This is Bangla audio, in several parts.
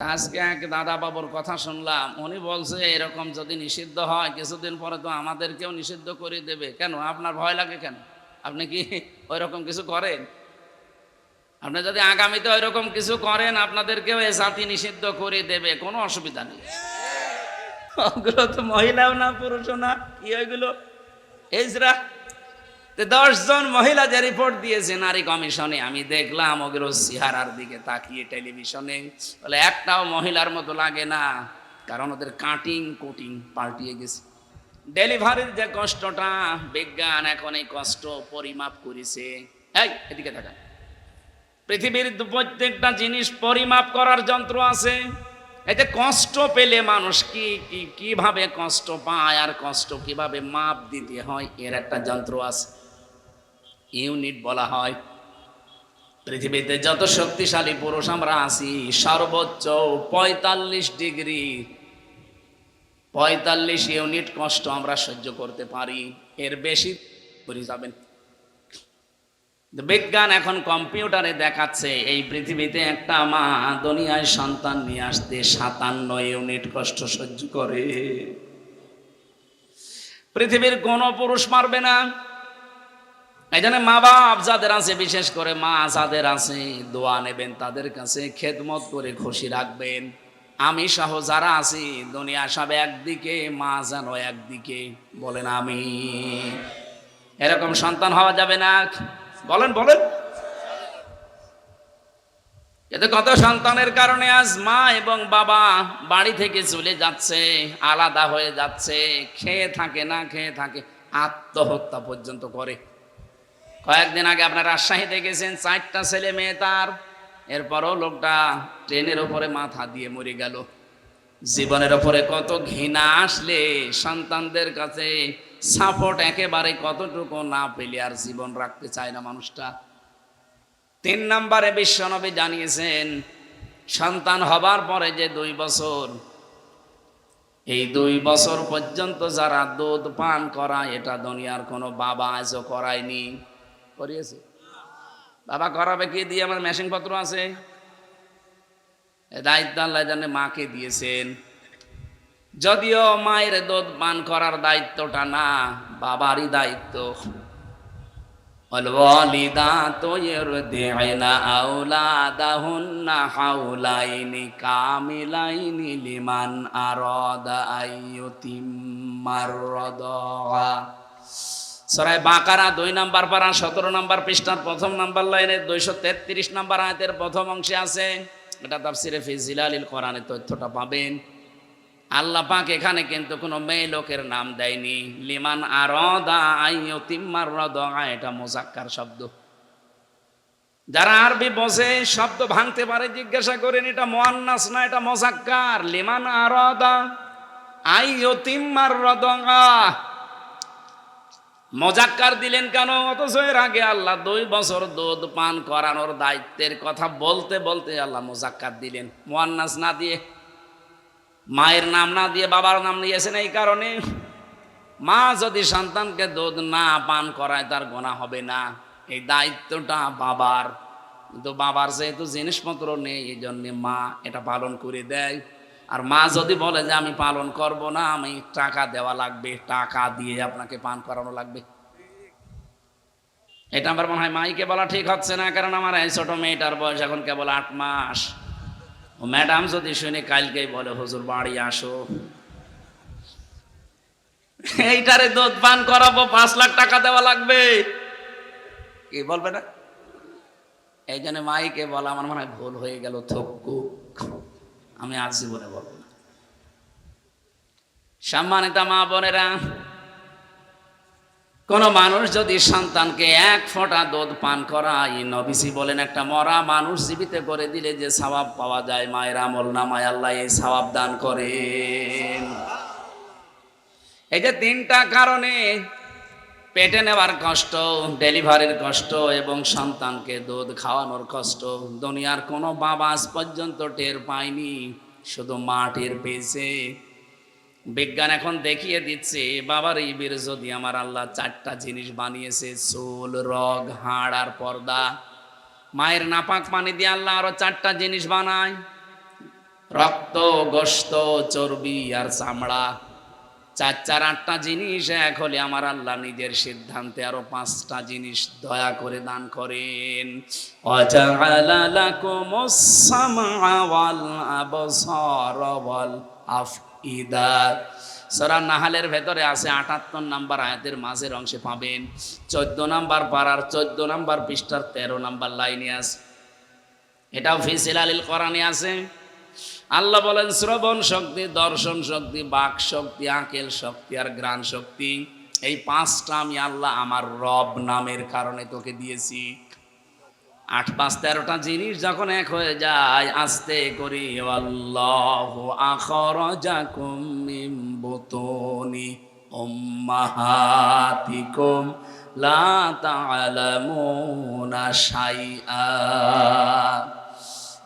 আজকে এক দাদা বাবুর কথা শুনলাম। উনি বলছে, এরকম যদি নিষিদ্ধ হয়, কিছুদিন পরে তো আমাদেরকেও নিষিদ্ধ করে দেবে। কেন? আপনার ভয় লাগে কেন? আপনি কি ওই রকম কিছু করেন? আপনি যদি আগামীতে ওই রকম কিছু করেন, আপনাদেরকেও এ জাতি নিষিদ্ধ করে দেবে। কোনো অসুবিধা নেই। ওগুলো তো মহিলাও না, পুরুষও না, কি ওইগুলো? এজরা দশ জন মহিলা যে রিপোর্ট দিয়েছে নারী কমিশনে, আমি দেখলাম ওগুলো সিহারার দিকে তাকিয়ে টেলিভিশনে। বলে, একটাও মহিলার মতো লাগে না, কারণ ওদের কাটিং কোটিং পাল্টিয়ে গেছে। ডেলিভারির যে কষ্টটা, বিজ্ঞান এখন এই কষ্ট পরিমাপ করেছে। এই, এদিকে দেখা পৃথিবীর প্রত্যেকটা জিনিস পরিমাপ করার যন্ত্র আছে। এতে কষ্ট পেলে মানুষ কি, কীভাবে কষ্ট পায় আর কষ্ট কীভাবে মাপ দিতে হয়, এর একটা যন্ত্র আছে। ইউনিট বলা হয়। পৃথিবীতে যত শক্তিশালী পুরুষ আমরা আছি, সর্বোচ্চ পঁয়তাল্লিশ ডিগ্রি, পঁয়তাল্লিশ ইউনিট কষ্ট আমরা সহ্য করতে পারি। এর বেশি করে যাবেন। বিজ্ঞান এখন কম্পিউটারে দেখাচ্ছে, এই পৃথিবীতে একটা মা দুনিয়ায় সন্তান নিয়ে আসতে সাতান্ন ইউনিট কষ্ট সহ্য করে। পৃথিবীর কোনো পুরুষ মারবে না। এই জন্য মা বাপ যাদের আছে, বিশেষ করে মা যাদের আছে, দোয়া নেবেন তাদের কাছে, খেদমত করে খুশি রাখবেন। আমি সহ যারা আছি, দুনিয়া সব একদিকে, মা যেন একদিকে, বলেন আমি এরকম সন্তান হওয়া যাবে না। বলেন বলেন। এতে কত সন্তানের কারণে আজ মা এবং বাবা বাড়ি থেকে চলে যাচ্ছে, আলাদা হয়ে যাচ্ছে, খেয়ে থাকে, না খেয়ে থাকে, আত্মহত্যা পর্যন্ত করে। কয়েকদিন আগে আপনার রাজশাহীতে গেছেন, চারটা ছেলে মেয়ে তার। এরপরও লোকটা ট্রেনের ওপরে মাথা দিয়ে মরে গেল। জীবনের ওপরে কত ঘৃণা আসলে, সন্তানদের কাছে সাপোর্ট একেবারে কতটুকু না পেলে আর জীবন রাখতে চায় না মানুষটা। তিন নম্বরে বিশ্বনবী জানিয়েছেন, সন্তান হবার পরে যে দুই বছর, এই দুই বছর পর্যন্ত যারা দুধ পান করা এটা দুনিয়ার কোনো বাবা আজও করায়নি। করিয়েছে বাবা করাবে কি দিয়ে আমার মেশিন পত্র আছে এ দায়িত্ব আল্লাহ জানে মাকে দিয়েছেন যদিও মায়ের দুধ পান করার দায়িত্বটা না বাবারই দায়িত্ব والوالدات يرضعن أولادهن حولين كاملين لمن أراد أن يتم الرضاعة সরাই বাঁকারা দুই নাম্বার পারা, সতেরো নাম্বার পৃষ্ঠার প্রথম নাম্বার লাইনে দুইশো তেত্রিশ নাম্বার আয়তের প্রথম অংশে আছে। এটা তাফসিরে ফিজিলালিল কোরআনে তথ্যটা পাবেন। আল্লাহ পাক এখানে কিন্তু কোনো মেয়ে লোকের নাম দেয়নি। লিমান আরদা আইয়তিম্মার রদা, এটা মোজাক্কার শব্দ। যারা আরবি বসে শব্দ ভাঙতে পারে, জিজ্ঞাসা করেন, এটা মোয়ান্নাস না, এটা মোজাক্কার লিমান আর আরদা আইয়তিম্মার রদা। মজাক্কার দিলেন কেন? অথচ এর আগে আল্লাহ দুই বছর দুধ পান করানোর দায়িত্বের কথা বলতে বলতে আল্লাহ মোজাক্কার দিলেন। মোয়ান্নাস না দিয়ে, মায়ের নাম না দিয়ে, বাবার নাম নিয়েছেন এই কারণে। মা যদি সন্তানকে দুধ না পান করায় তার গোনা হবে না। এই দায়িত্বটা বাবার। কিন্তু বাবার যেহেতু জিনিসপত্র নেই, এই জন্যে মা এটা পালন করে দেয়। আর মা যদি বলে যে আমি পালন করব না, আমি টাকা দেওয়া লাগবে, টাকা দিয়ে আপনাকে পান করানো লাগবে। এটা আমার মনে হয় মাইকে বলা ঠিক হচ্ছে না, কারণ আমার এই ছোট মেয়েটার বয়স এখন কেবল আট মাস। ও ম্যাডাম যদি শুনে কালকেই বলে, হুজুর, বাড়ি আসো। এইটারে দুধ পান করাবো, পাঁচ লাখ টাকা দেওয়া লাগবে। কি বলবে না? এই জন্য মাইকে বলা আমার মনে হয় ভুল হয়ে গেল থক্কু আমি আজ জীবনে বলব না। সম্মানিতা মা বোনেরা, কোন মানুষ যদি সন্তানকে এক ফোঁটা দুধ পান করায় নবিসি বলেন, একটা মরা মানুষ জীবিত করে দিলে যে সওয়াব পাওয়া যায়, মায়ের আমল নামায় আল্লাহ এই সওয়াব দান করেন। এই যে তিনটা কারণে পেটে নেওয়ার কষ্ট, ডেলিভারির কষ্ট এবং সন্তানকে দুধ খাওয়ানোর কষ্ট দুনিয়ার কোনো বাবা আজ পর্যন্ত টের পায়নি। শুধু মা টের পেয়েছে বিজ্ঞান এখন দেখিয়ে দিচ্ছে, বাবার এই বীর যদি আমার আল্লাহ চারটা জিনিস বানিয়েছে, চুল, রগ, হাড় আর পর্দা, মায়ের নাপাক পানি দিয়ে আল্লাহ আরও চারটা জিনিস বানায়। রক্ত গোস্ত চর্বি আর চামড়া। চার চার আটটা জিনিস এক হলে আমার আল্লাহ নিজের সিদ্ধান্তে আরও পাঁচটা জিনিস দয়া করে দান করেন। সূরা নাহালের ভেতরে আছে আটাত্তর নাম্বার আয়াতের মাঝের অংশে পাবেন। চোদ্দ নাম্বার পাড়ার চোদ্দ নাম্বার পৃষ্ঠার তেরো নাম্বার লাইনে আছে। এটাও ফিসিল আলিল কোরআনে আছে। আল্লাহ বলেন, শ্রবণ শক্তি, দর্শন শক্তি, বাক শক্তি, আকেল শক্তি আর গ্রাণ শক্তি, এই পাঁচটা আমি আল্লাহ আমার রব নামের কারণে তোকে দিয়েছি। আট পাঁচ তেরোটা জিনিস যখন এক হয়ে যায়, আস্তে করি, আল্লাহ আখর জাকুম মিম বুতুনি উম্মাহাতিকুম লা তা'লামুনা শাইআ।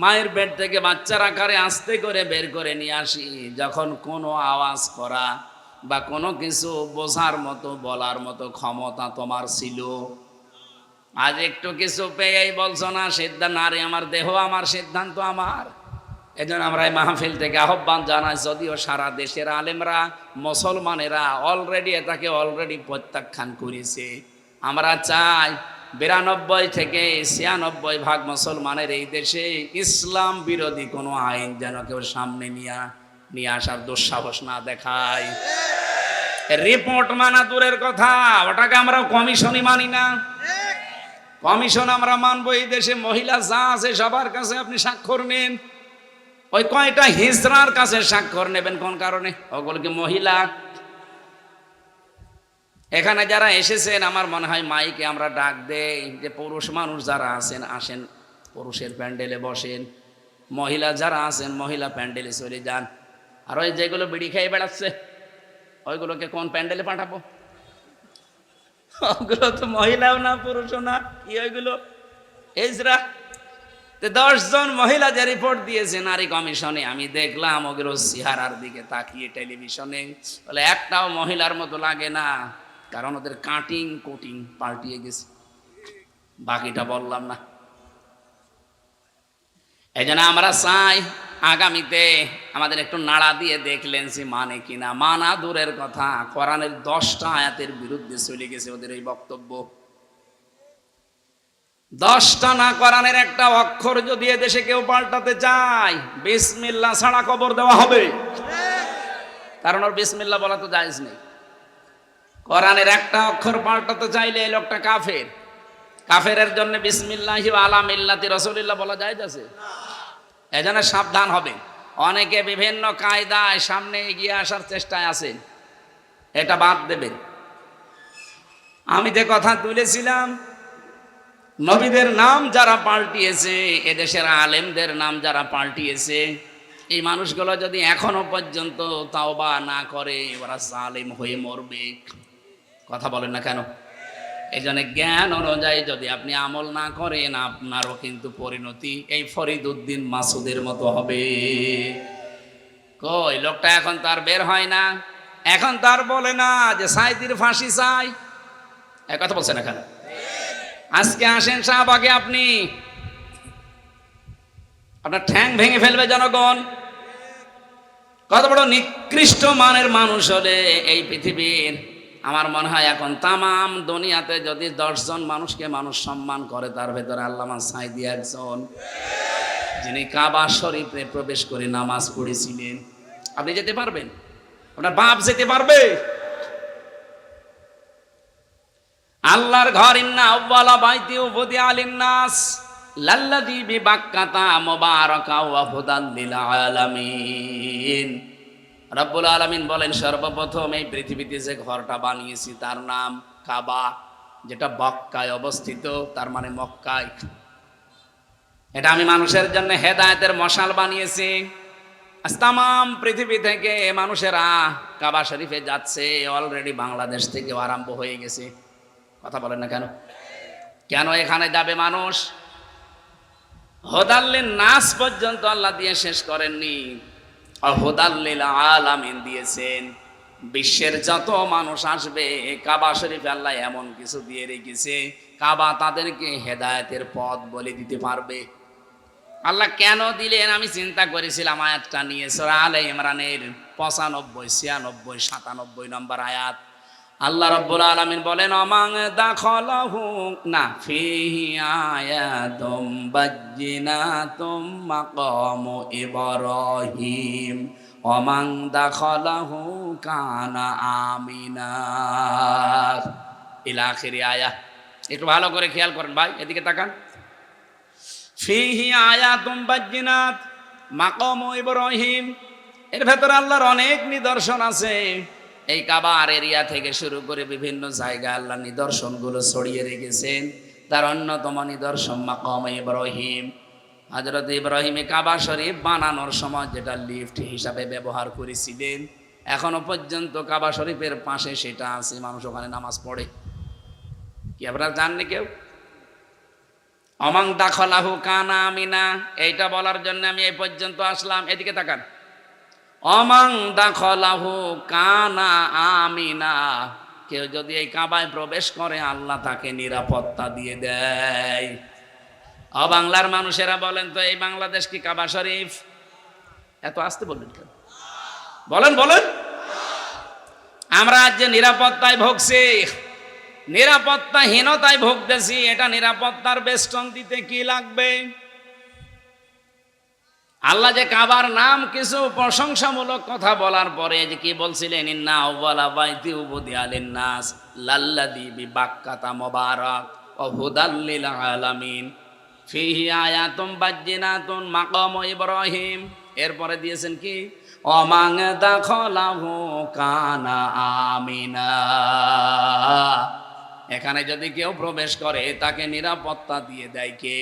মায়ের পেট থেকে বাচ্চার আকারে আস্তে করে বের করে নিয়ে আসি। যখন কোনো আওয়াজ করা বা কোনো কিছু বোঝার মতো, বলার মতো ক্ষমতা তোমার ছিল? আজ একটু কিছু পেয়েই বলছো না, সিদ্ধান্ত আরে আমার দেহ, আমার সিদ্ধান্ত আমার। এজন্য আমরা এই মাহফিল থেকে আহ্বান জানাই, যদিও সারা দেশের আলেমরা, মুসলমানেরা অলরেডি এটাকে অলরেডি প্রত্যাখ্যান করেছে। আমরা চাই বিরানব্বই থেকে ছিয়ানব্বই ভাগ মুসলমানের এই দেশে ইসলাম বিরোধী কোনো আইন যেন কেউ সামনে নিয়ে নিয়ে আসার দুঃসাহস না দেখায়। রিপোর্ট মানা দূরের কথা, ওটাকে আমরা কমিশনই মানি না। কমিশন আমরা মানবো এই দেশে মহিলা যা আছে সবার কাছে আপনি স্বাক্ষর নেন। ওই কয়টা হিজড়ার কাছে স্বাক্ষর নেবেন কোন কারণে? ওগুলো কি মহিলা? এখানে যারা এসেছেন, আমার মনে হয় মাইকে আমরা ডাক দেই যে পুরুষ মানুষ যারা আছেন, আসেন। পুরুষের প্যান্ডেলে বসেন। মহিলা যারা আছেন, মহিলা প্যান্ডেলে চলে যান। আর ওই যেগুলো বিড়ি খেয়ে বেড়াচ্ছে, ওইগুলোকে কোন প্যান্ডেলে পাঠাবো? ওগুলো তো মহিলাও না, পুরুষও না, কি ওইগুলো? এজরা দশ জন মহিলা যে রিপোর্ট দিয়েছে নারী কমিশনে, আমি দেখলাম ওগুলো চেহারার দিকে তাকিয়ে টেলিভিশনে। বলে, একটাও মহিলার মতো লাগে না। কারণ ওদের কাটিং কোটিং পাল্টিয়ে গেছে। বাকিটা বললাম না। এই জন্য আমরা চাই আগামীতে আমাদের একটু নাড়া দিয়ে দেখলেন সে মানে কিনা। মানা দূরের কথা, কোরআনের দশটা আয়াতের বিরুদ্ধে চলে গেছে ওদের এই বক্তব্য। দশটা না কোরআনের একটা অক্ষর যদি এদেশে কেউ পাল্টাতে চায় বিসমিল্লা ছাড়া কবর দেওয়া হবে। কারণ ওর বিসমিল্লা বলা তো জায়েজ নেই। কোরআনের একটা অক্ষর পাল্টাতে চাইলে এই লোকটা কাফের। কাফেরের জন্য বিসমিল্লাহি আলা মিল্লাতি রসুলিল্লাহ বলা যায় আছে এজন্য সাবধান হবে। অনেকে বিভিন্ন কায়দায় সামনে এগিয়ে আসার চেষ্টায় আছেন। এটা বাদ দেবেন। আমি যে কথা তুলেছিলাম, নবীদের নাম যারা পাল্টিয়েছে, এদেশের আলেমদের নাম যারা পাল্টিয়েছে, এই মানুষগুলো যদি এখনও পর্যন্ত তাওবা না করে, ওরা জালেম হয়ে মরবে। কথা বলেন না কেন? এই জন্য জ্ঞান অনুযায়ী যদি আপনি আমল না করেন, আপনারও কিন্তু পরিণতি এই ফরিদ উদ্দিন মাসুদের মতো হবে। কই, লোকটা এখন তার বের হয় না। এখন তার বলে না যে সাইদির ফাঁসি চাই। কথা বলছেন এখানে আজকে আসেন শাহবাগে আপনি। আপনার ঠ্যাং ভেঙে ফেলবে জনগণ। কত বড় নিকৃষ্ট মানের মানুষ হলে এই পৃথিবীর আমার মনে হয় এখন তামাম দুনিয়াতে যদি দশজন মানুষকে মানুষ সম্মান করে, তার ভেতরে আল্লামা সাইদি একজন। যিনি কাবা শরীফে প্রবেশ করে নামাজ পড়েছিলেন। আপনি যেতে পারবেন? আপনার বাপ যেতে পারবে? আল্লাহর ঘর ইন্না আউয়ালা বাইতি লাল্লাযী বিবাক্কাতা মুবারাকা ওয়া হুদাল লিল আলামিন। রব্বুল আলামিন বলেন, সর্বপ্রথম এই পৃথিবীতে যে ঘরটা বানিয়েছি, তার নাম কাবা, যেটা বক্কায় অবস্থিত, তার মানে মক্কায়। এটা আমি মানুষের জন্য হেদায়েতের মশাল বানিয়েছি। তামাম পৃথিবী থেকে মানুষেরা কাবা শরীফে যাচ্ছে, অলরেডি বাংলাদেশ থেকে আরম্ভ হয়ে গেছে। কথা বলেন না কেন? কেন এখানে যাবে মানুষ? হোদাল্লিন নাচ পর্যন্ত আল্লাহ দিয়ে শেষ করেননি। আলামিন দিয়েছেন, বিশ্বের যত মানুষ আসবে, কাবা শরীফ আল্লাহ এমন কিছু দিয়ে রেখেছে, কাবা তাদেরকে হেদায়তের পথ বলে দিতে পারবে। আল্লাহ কেন দিলেন? আমি চিন্তা করেছিলাম, আয়াতটা নিয়ে, সোরা আলে ইমরানের পঁচানব্বই, ছিয়ানব্বই, সাতানব্বই নম্বর আয়াত। আল্লাহ রব্বুল আলমিন বলেন, অমাং দাখলাহু না ফিহি আয়াতুম বাজ্জিনাতুম মাকামু ইব্রাহিম। অমাং দাখলাহু কানা আমিনা। ইলা আখিরি আয়া একটু ভালো করে খেয়াল করেন ভাই, এদিকে তাকান। ফিহি আয়াতুম বাজ্জিনাত মাকাম ইব্রাহিম। এর ভেতরে আল্লাহর অনেক নিদর্শন আছে। এই কাবার এরিয়া থেকে শুরু করে বিভিন্ন জায়গায় আল্লাহ নিদর্শনগুলো ছড়িয়ে রেখেছেন। তার অন্যতম নিদর্শন মাকাম ইব্রাহিম। হজরত ইব্রাহিমে কাবা শরীফ বানানোর সময় যেটা লিফট হিসাবে ব্যবহার করেছিলেন, এখনও পর্যন্ত কাবা শরীফের পাশে সেটা আছে, মানুষ ওখানে নামাজ পড়ে। কি আপনারা জাননি কেউ? অমাং দাখলাহু কানা আমিনা, এইটা বলার জন্য আমি এই পর্যন্ত আসলাম, এদিকে তাকান। অমাং দাখলাহু কানা আমিনা। কেউ যদি এই কাবায় প্রবেশ করে, আল্লাহ তাকে নিরাপত্তা দিয়ে দেয়। অ বাংলার মানুষেরা বলেন, তো এই বাংলাদেশ কি কাবা শরীফ? এত আসতে বললেন কেন? বলেন বলেন। আমরা আজ যে নিরাপত্তায় ভুগছি, নিরাপত্তাহীনতায় ভুগতেছি, এটা নিরাপত্তার বেষ্টন দিতে কি লাগবে? আল্লাহ যে কাবার নাম কিছু প্রশংসামূলক কথা বলার পরে যে কি বলছিলেন, ইন্না আউওয়ালা বাইতি উবুদি আলিন নাস লাল্লাদি বি বাক্কাতা মুবারাক ও হুদাল্লিল আলামিন। ফিহি আয়াতুম বাজ্জিনাতুন মাকাম ইব্রাহিম। এরপরে দিয়েছেন কি অমাং দাখলাহু কানা আমিনা। এখানে যদি কেউ প্রবেশ করে, তাকে নিরাপত্তা দিয়ে দেয় কে?